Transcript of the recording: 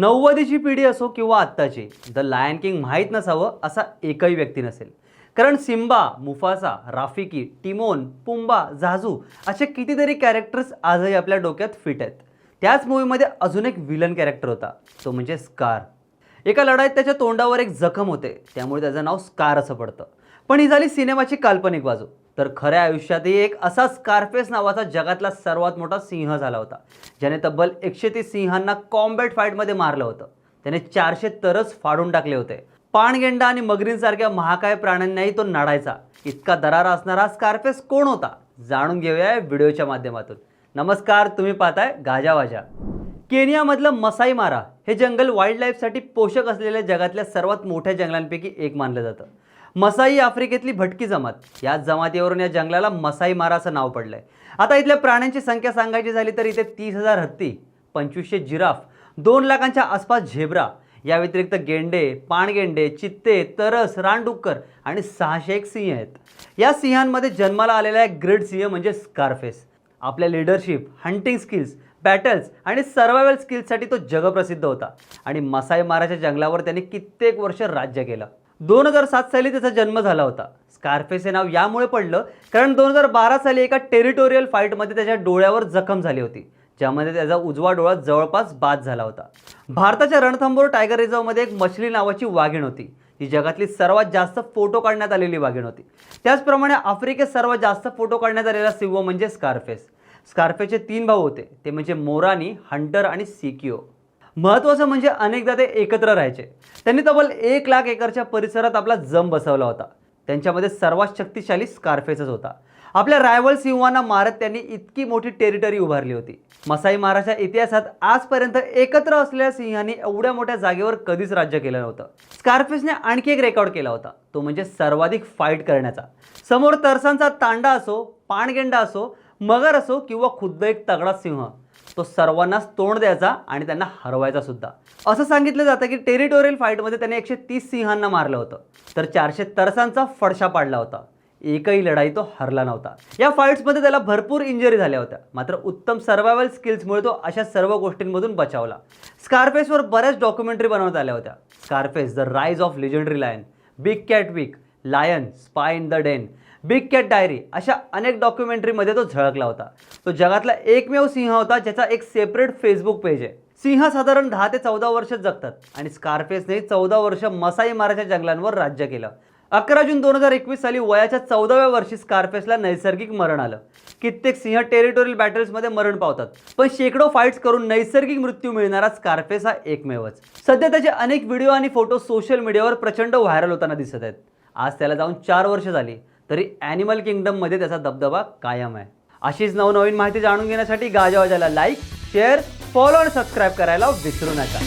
नव्वदीची पिढी असो किंवा आत्ताची द लायन किंग माहीत नसावं असा एकही व्यक्ती नसेल. कारण Simba Mufasa Rafiki Timon Pumbaa Zazu असे कितीतरी कॅरेक्टर्स आजही आपल्या डोक्यात फिट आहेत. त्याच मूवीमध्ये अजून एक विलन कॅरेक्टर होता तो म्हणजे स्कार एका लढाईत त्याच्या तोंडावर एक जखम होते त्यामुळे त्याचं नाव स्कार असं पडतं. पण ही झाली सिनेमाची काल्पनिक बाजू. तर खऱ्या आयुष्यातही एक असा स्कारफेस नावाचा जगातला सर्वात मोठा सिंह झाला होता ज्याने तब्बल एकशे तीस सिंहांना कॉम्बॅट फाईटमध्ये मारलं होतं. त्याने चारशे तरच फाडून टाकले होते. पाणगेंडा आणि मगरींसारख्या महाकाय प्राण्यांनाही तो नाडायचा. इतका दरारा असणारा स्कारफेस कोण होता? जाणून घेऊया व्हिडिओच्या माध्यमातून. नमस्कार तुम्ही पाहताय गाजावाजा केनियामधलं मसाई मारा हे जंगल वाईल्ड लाईफसाठी पोषक असलेल्या जगातल्या सर्वात मोठ्या जंगलांपैकी एक मानलं जातं. मसाई आफ्रिकेतली भटकी जमात. याच जमातीवरून या जंगलाला मसाई मारा असं नाव पडलंय. आता इथल्या प्राण्यांची संख्या सांगायची झाली तर इथे तीस हजार हत्ती पंचवीसशे जिराफ दोन लाखांच्या आसपास झेब्रा या व्यतिरिक्त गेंडे पाणगेंडे चित्ते तरस रानडुक्कर आणि सहाशे एक सिंह आहेत. या सिंहांमध्ये जन्माला आलेला एक ग्रेट सिंह म्हणजे स्कारफेस. आपल्या लिडरशिप हंटिंग स्किल्स बॅटल्स आणि सर्वायवल स्किल्ससाठी तो जगप्रसिद्ध होता आणि मसाई माराच्या जंगलावर त्याने कित्येक वर्ष राज्य केलं. दोन हजार सात साली त्याचा जन्म झाला होता. स्कार्फेस हे नाव यामुळे पडलं कारण दोन हजार बारा साली एका टेरिटोरियल फाईटमध्ये त्याच्या डोळ्यावर जखम झाली होती ज्यामध्ये त्याचा उजवा डोळा जवळपास बाद झाला होता. भारताच्या रणथंबोर टायगर रिझर्वमध्ये एक मछली नावाची वाघीण होती. ही जगातली सर्वात जास्त फोटो काढण्यात आलेली वाघीण होती. त्याचप्रमाणे आफ्रिकेत सर्वात जास्त फोटो काढण्यात आलेला सिंह म्हणजे स्कार्फेस. स्कार्फेसचे तीन भाऊ होते ते म्हणजे मोरानी हंटर आणि सिकिओ महत्त्वाचं म्हणजे अनेकदा ते एकत्र राहायचे. त्यांनी तब्बल एक लाख एकरच्या परिसरात आपला जम बसवला होता. त्यांच्यामध्ये सर्वात शक्तिशाली स्कारफेसच होता. आपल्या रायवल सिंहांना मारत त्यांनी इतकी मोठी टेरिटरी उभारली होती. मसाई माराच्या इतिहासात आजपर्यंत एकत्र असलेल्या सिंहांनी एवढ्या मोठ्या जागेवर कधीच राज्य केलं नव्हतं. स्कारफेसने आणखी एक रेकॉर्ड केला होता. तो म्हणजे सर्वाधिक फाईट करण्याचा. समोर तरसांचा तांडा असो पाणगेंडा असो मगर असो किंवा खुद्द एक तगडा सिंह. तो सर्वांनाच तोंड द्यायचा आणि त्यांना हरवायचा सुद्धा. असं सांगितलं जातं की टेरिटोरियल फाईटमध्ये त्याने एकशे तीस सिंहांना मारलं होतं. तर चारशे तरसांचा फडशा पाडला होता. एकही लढाई तो हरला नव्हता. या फाईट्समध्ये त्याला भरपूर इंजरी झाल्या होत्या. मात्र उत्तम सर्वायवल स्किल्समुळे तो अशा सर्व गोष्टींमधून बचावला. स्कारफेसवर बऱ्याच डॉक्युमेंटरी बनवण्यात आल्या होत्या. Scarface the rise of legendary lion big cat week lion spy in the den big cat diary अशा अनेक डॉक्युमेंटरीमध्ये तो झळकला होता. तो जगातला एकमेव सिंह होता ज्याचा एक सेपरेट फेसबुक पेज आहे. सिंह साधारण दहा ते चौदा वर्ष जगतात आणि स्कार्फेसने चौदा वर्ष मसाई माराच्या जंगलांवर राज्य केलं. अकरा जून दोन हजार एकवीस साली वयाच्या चौदाव्या वर्षी स्कार्फेसला नैसर्गिक मरण आलं. कित्येक सिंह टेरिटोरियल बॅटल्समध्ये मरण पावतात पण शेकडो फाईट्स करून नैसर्गिक मृत्यू मिळणारा स्कार्फेस हा एकमेवच. सध्या त्याचे अनेक व्हिडिओ आणि फोटो सोशल मीडियावर प्रचंड व्हायरल होताना दिसत आहेत. आज त्याला जाऊन चार वर्ष झाली. तरी ॲनिमल किंगडममध्ये त्याचा दबदबा कायम आहे. अशीच नवनवीन माहिती जाणून घेण्यासाठी गाजावाजाला लाईक शेअर फॉलो आणि सबस्क्राईब करायला विसरू नका.